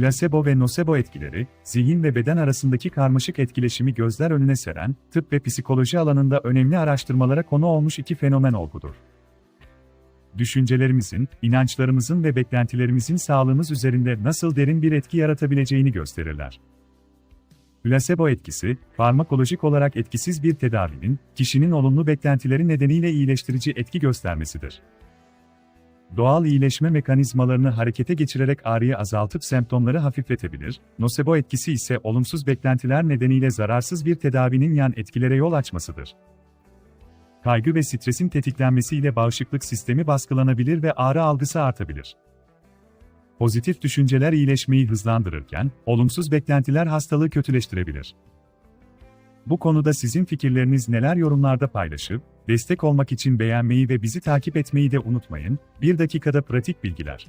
Plasebo ve nosebo etkileri, zihin ve beden arasındaki karmaşık etkileşimi gözler önüne seren, tıp ve psikoloji alanında önemli araştırmalara konu olmuş iki fenomen olgudur. Düşüncelerimizin, inançlarımızın ve beklentilerimizin sağlığımız üzerinde nasıl derin bir etki yaratabileceğini gösterirler. Plasebo etkisi, farmakolojik olarak etkisiz bir tedavinin, kişinin olumlu beklentileri nedeniyle iyileştirici etki göstermesidir. Doğal iyileşme mekanizmalarını harekete geçirerek ağrıyı azaltıp semptomları hafifletebilir, nosebo etkisi ise olumsuz beklentiler nedeniyle zararsız bir tedavinin yan etkilere yol açmasıdır. Kaygı ve stresin tetiklenmesiyle bağışıklık sistemi baskılanabilir ve ağrı algısı artabilir. Pozitif düşünceler iyileşmeyi hızlandırırken, olumsuz beklentiler hastalığı kötüleştirebilir. Bu konuda sizin fikirleriniz neler yorumlarda paylaşıp, destek olmak için beğenmeyi ve bizi takip etmeyi de unutmayın. Bir dakikada pratik bilgiler.